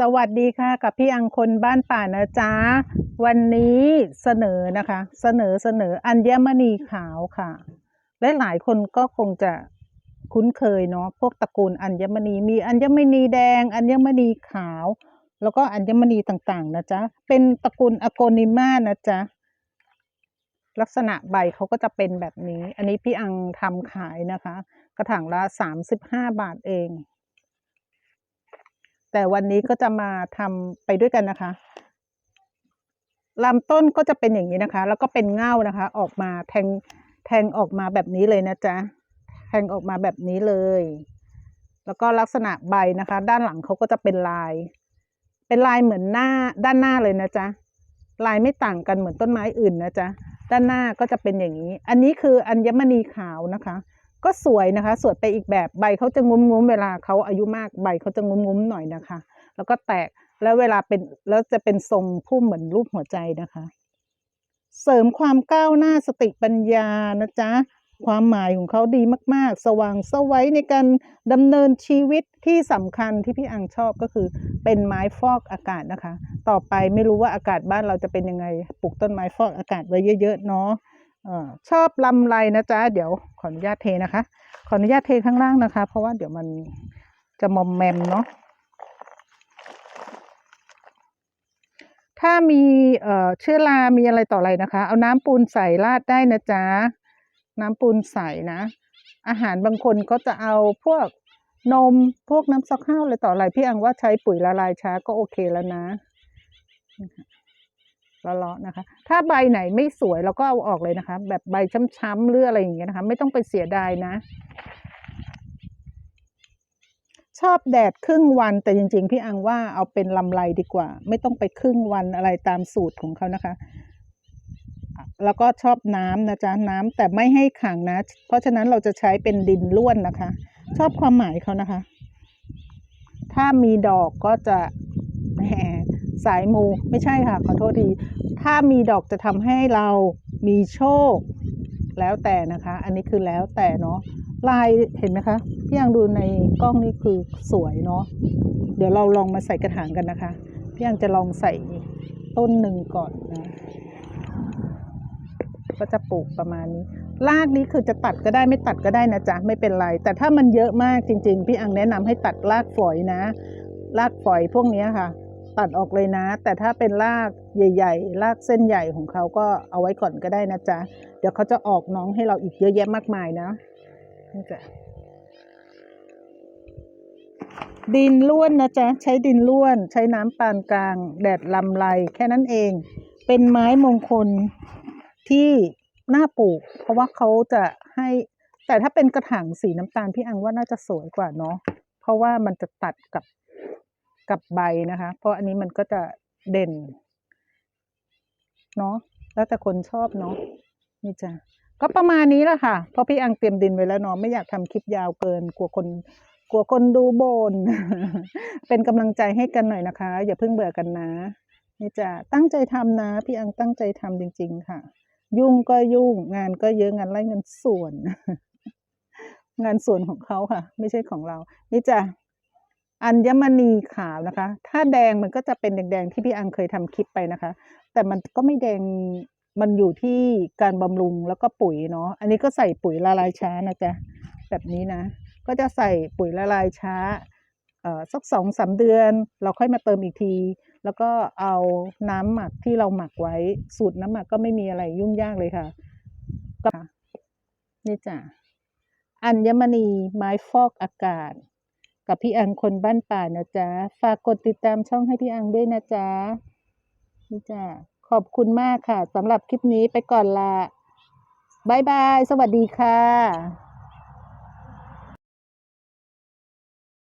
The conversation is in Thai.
สวัสดีค่ะกับพี่อังคนบ้านป่านะจ๊ะ วันนี้เสนอนะคะ เสนอเสนออัญมณีขาวค่ะ และหลายคนก็คงจะคุ้นเคยเนาะพวกตระกูลอัญมณีมีอัญมณีแดง อัญมณีขาว แล้วก็อัญมณีต่างๆ นะจ๊ะ เป็นตระกูลอโกนิมานะจ๊ะ ลักษณะใบเขาก็จะเป็นแบบนี้ อันนี้พี่อังทำขายนะคะ กระถางละสามสิบห้าบาทเอง แต่วันนี้ก็จะมาทำไปด้วยกันนะคะลำต้นก็จะเป็นอย่างนี้นะคะ แล้วก็เป็นเง่านะคะ ออกมาแทงแทงออกมาแบบนี้เลยนะจ๊ะแทงออกมาแบบนี้เลย แล้วก็ลักษณะใบนะคะ ด้านหลังเขาก็จะเป็นลาย เป็นลายเหมือนหน้าด้านหน้าเลยนะจ๊ะลายไม่ต่างกันเหมือนต้นไม้อื่นนะจ๊ะด้านหน้าก็จะเป็นอย่างนี้ อันนี้คืออัญมณีขาวนะคะ ก็สวยนะคะ สวยไปอีกแบบใบเขาจะงุ้มๆเวลาเขาอายุมากใบเขาจะงุ้มๆหน่อยนะคะ แล้วก็แตกแล้วเวลาเป็นแล้วจะเป็นทรงพุ่มเหมือนรูปหัวใจนะคะ เสริมความก้าวหน้าสติปัญญานะจ๊ะความหมายของเขาดีมาก ๆ สว่างสวัยในการดำเนินชีวิตที่สำคัญที่พี่อังชอบก็คือเป็นไม้ฟอกอากาศนะคะ ต่อไปไม่รู้ว่าอากาศบ้านเราจะเป็นยังไงปลูกต้นไม้ฟอกอากาศไว้เยอะ ๆ เนาะ ชอบลำไรนะจ๊ะเดี๋ยวขออนุญาตเทนะคะ ขออนุญาตเทข้างล่างนะคะ เพราะว่าเดี๋ยวมันจะมอมแมมเนาะถ้ามีเอ่อเชื้อรามีอะไรต่ออะไรนะคะ เอาน้ำปูนใส่ราดได้นะจ๊ะน้ำปูนใส่นะ อาหารบางคนก็จะเอาพวกนมพวกน้ำซักข้าวอะไรต่ออะไรพี่อังว่าใช้ปุ๋ยละลายช้าก็โอเคแล้วนะ เลาะนะคะ ถ้าใบไหนไม่สวยเราก็เอาออกเลยนะคะ แบบใบช้ำๆหรืออะไรอย่างเงี้ยนะคะ ไม่ต้องไปเสียดายนะ ชอบแดดครึ่งวันแต่จริง ๆ พี่อังว่าเอาเป็นลำไรดีกว่า ไม่ต้องไปครึ่งวันอะไรตามสูตรของเขานะคะ แล้วก็ชอบน้ำนะจ๊ะน้ำแต่ไม่ให้ขังนะ เพราะฉะนั้นเราจะใช้เป็นดินล้วนนะคะ ชอบความหมายเขานะคะ ถ้ามีดอกก็จะแหมสายมูไม่ใช่ค่ะ ขอโทษที ถ้ามีดอกจะทำให้เรามีโชค แล้วแต่นะคะ อันนี้คือแล้วแต่เนาะลายเห็นไหมคะพี่ยังดูในกล้องนี่คือสวยเนาะเดี๋ยวเราลองมาใส่กระถางกันนะคะพี่ยังจะลองใส่ต้นหนึ่งก่อนนะก็จะปลูกประมาณนี้รากนี้คือจะตัดก็ได้ไม่ตัดก็ได้นะจ๊ะไม่เป็นไร แต่ถ้ามันเยอะมากจริง ๆ พี่อังแนะนำให้ตัดรากฝอยนะ รากฝอยพวกนี้ค่ะ ตัดออกเลยนะ แต่ถ้าเป็นรากใหญ่ ๆ รากเส้นใหญ่ของเขาก็เอาไว้ก่อนก็ได้นะจ๊ะ เดี๋ยวเขาจะออกน้องให้เราอีกเยอะแยะมากมายนะนี่จ้ะดินล้วนนะจ๊ะ ใช้ดินล้วน ใช้น้ำปานกลาง แดดลำไรแค่นั้นเอง เป็นไม้มงคลที่น่าปลูก เพราะว่าเขาจะให้ แต่ถ้าเป็นกระถางสีน้ำตาลพี่อังว่าน่าจะสวยกว่าเนาะเพราะว่ามันจะตัดกับ กับใบนะคะ เพราะอันนี้มันก็จะเด่นเนาะแล้วแต่คนชอบเนาะนี่จ้ะก็ประมาณนี้แหละค่ะ เพราะพี่อังเตรียมดินไว้แล้วเนาะไม่อยากทำคลิปยาวเกิน กลัวคน กลัวคนดูบน เป็นกำลังใจให้กันหน่อยนะคะ อย่าเพิ่งเบื่อกันนะนี่จ้ะตั้งใจทำนะ พี่อังตั้งใจทำจริง ๆ ค่ะ ยุ่งก็ยุ่งงานก็เยอะงานไล่เงินส่วน งานส่วนของเขาค่ะ ไม่ใช่ของเรา นี่จ้ะ อัญมณีขาวนะคะ ถ้าแดงมันก็จะเป็นแดงๆที่พี่อังเคยทำคลิปไปนะคะ แต่มันก็ไม่แดง มันอยู่ที่การบำรุงแล้วก็ปุ๋ยเนาะ อันนี้ก็ใส่ปุ๋ยละลายช้านะจ๊ะ แบบนี้นะ ก็จะใส่ปุ๋ยละลายช้า เอ่อสักสองสามเดือน เราค่อยมาเติมอีกที แล้วก็เอาน้ำหมักที่เราหมักไว้ สูตรน้ำหมักก็ไม่มีอะไรยุ่งยากเลยค่ะ ก็นี่จ้ะ อัญมณีไม้ฟอกอากาศ กับพี่อังคนบ้านป่านะจ๊ะ ฝากกดติดตามช่องให้พี่อังด้วยนะจ๊ะนี่จ้ะขอบคุณมากค่ะสำหรับคลิปนี้ไปก่อนละบายบาย สวัสดีค่ะ